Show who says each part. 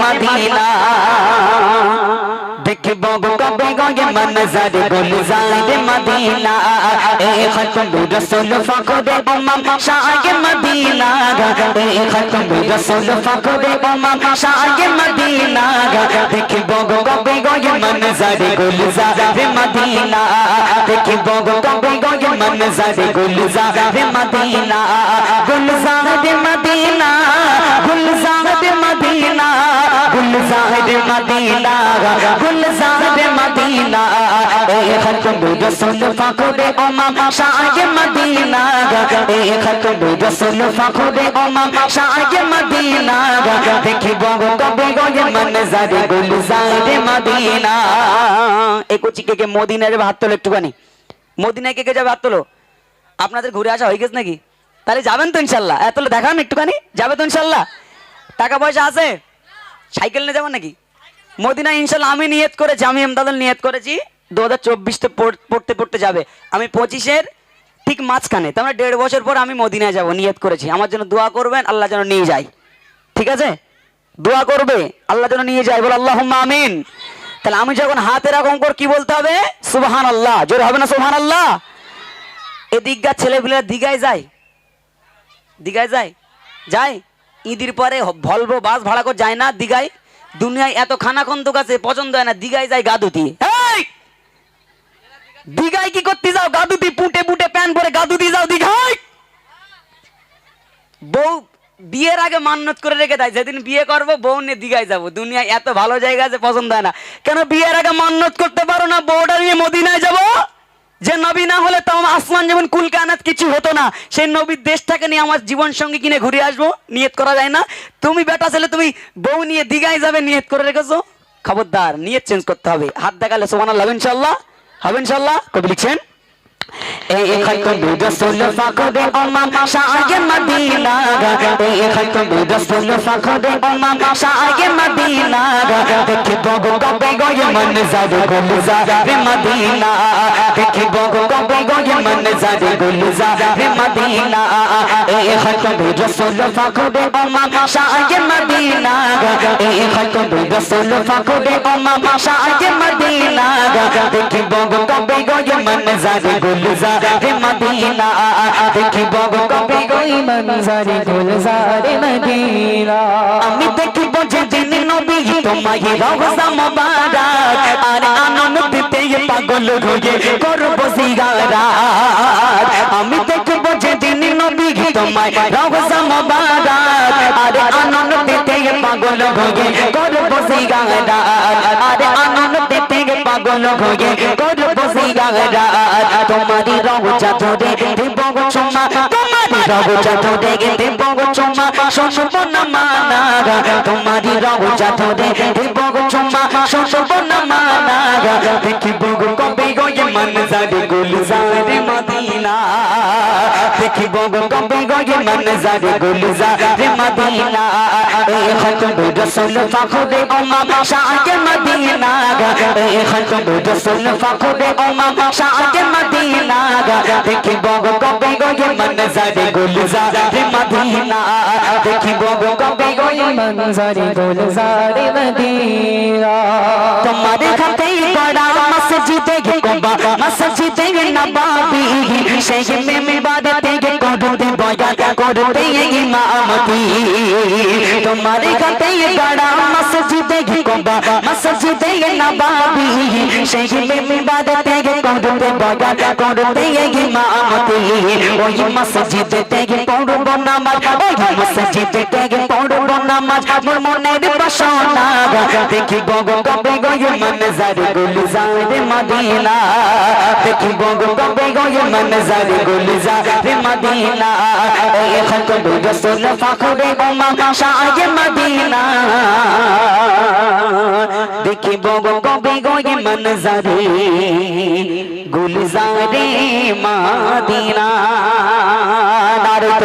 Speaker 1: Medina. দেখব কবে গয়ে মনজর গুলজার মদিনা। এ খতম রসুল ফখরে উম্মাম শাহ মদিনা। এ খতম রসুল ফখরে উম্মাম শাহ মদিনা। দেখব কবে গয়ে মনজর গুলজার মদিনা। দেখব কবে গয়ে মনজর গুলজার মদিনা। গুলজার মদিনা। মদিনা। কে হাত তোলো একটুখানি। মদিনায় কে কে যাবে হাত তোলো? আপনাদের ঘুরে আসা হয়ে গেছে নাকি? তাহলে যাবেন তো ইনশাল্লাহ। এত দেখান একটুখানি। যাবে তো ইনশাল্লাহ। টাকা পয়সা আছে? সাইকেল নিয়ে যাবেন নাকি? মদিনা ইনশাল্লাহ আমি নিয়ত করেছি, আমি এমদাদুল নিয়ত করেছি। দু হাজার চব্বিশতে পড়তে পড়তে যাবে। আমি পঁচিশের ঠিক মাঝখানে, তার মানে দেড় বছর পর আমি মদিনায় যাব, নিয়ত করেছি। আমার জন্য দোয়া করবেন, আল্লাহ যেন নিয়ে যায়। ঠিক আছে? দোয়া করবে, আল্লাহ যেন নিয়ে যায়। বলে আল্লাহ আমিন। তাহলে আমি যখন হাত এরকম কর কি বলতে হবে? সুবহান আল্লাহ জোর হবে না সুবহান আল্লাহ এ এদিককার ছেলেপিলেরা দিঘায় যায়। দিঘায় যায়? যায়? ঈদের পরে ভলভো বাস ভাড়া করে যায় না দিঘায়? দুনিয়ায় এত খানাখন্দক আছে, পছন্দ হয় না, দিঘায় যায় গাদুতি! দিঘায় কি করতে যাও গাদুতি? পুটে পুটে প্যান পরে গাদুতি যাও দিঘায়। বউ বিয়ের আগে মান্যত করে রেখে দেয় যেদিন বিয়ে করব বউ নিয়ে দিঘায় যাব। দুনিয়ায় এত ভালো জায়গা আছে, পছন্দ হয় না। কেন বিয়ের আগে মান্যত করতে পারো না? বউটা নিয়ে মদিনায় যাব? যে নবী না হলে তো আমার আসমান যেমন কুলকে আনাত কিছু হতো না, সেই নবীর দেশটাকে নিয়ে আমার জীবন সঙ্গে কিনে ঘুরে আসব, নিয়ত করা যায় না। তুমি বেটা ছেলে, তুমি বউ নিয়ে দিঘায় যাবে, নিয়ত করে রেখেছো। খবরদার, নিয়ত চেঞ্জ করতে হবে। হাত দেখালে সোমান আল্লাহ ইনশাল্লাহ হবে ইনশাল্লাহ কবি লিখছেন? এই খতম রসুল ফখরে উম্মাম শাহ মদিনা এই খতম রসুল ফখরে উম্মাম শাহ মদিনা দেখিব কবে গয়ে মনজার গুলজার মদিনা। দেখিব কবে গয়ে মনজার গুলজার মদিনা এই খতম রসুল ফখরে উম্মাম শাহ মদিনা এই খতম রসুল ফখরে উম্মাম শাহ মদিনা দেখিব কবে গয়ে মনজার গুলজার মদিনা দেখিব কবে গই মনজার গুলজার মদিনা আমি দেখিব যেদিন নবী তোমায় রওজা মুবারক আর আনন্দতে পাগল হয়ে করব জিয়ারাত আমি দেখিব যেদিন নবী তোমায় রওজা মুবারক। আর আনন্দতে পাগল হয়ে করব জিয়ারাত আর আনন্দতে পাগল হয়ে করব জিয়ারাত তোমারি রওজা ধরে দেব চুমা তোমারি রওজা ধরে দেব চুমা শোষব না মানা তোমারি রওজা ধরে দেব চুমা শোষব না মানা দেখিব কবে ওই মনজার গুলজার মদিনা দেখিব গঙ্গ গঙ্গে মনজার গুলজার মদিনা اے ختم رسول فخر امام شاہ کے مدینہ گا اے ختم رسول فخر امام شاہ کے مدینہ گا دیکھی بوگو کو بیگو یہ
Speaker 2: منظر گلزار مدینہ
Speaker 1: دیکھی بوگو کو بیگو یہ منظر گلزار مدینہ تمہارے کھتے بڑا مسجد সেই মে বাদতে করতে বয়ান করতে ইমামতি তোমার খাতে বড়া মসজিদে কুবা মসজিদে নবাবি সেই মে বাদতে করতে বয়ান করতে ইমামতি ওই মসজিদে থেকে পড়ব নামাজ ওই মসজিদে থেকে পড়ব নামাজ মোর মনের বাসনা দেখিব গো কবে গয়ে মনজার গুলজার মদিনা দেখিব গো কবে গয়ে মনজার গুলজার মদিনা এ খতম রসুল ফখরে উম্মাম শাহ মদিনা। দেখিব গো কবে গয়ে মনজার গুলজার মদিনা। নারদ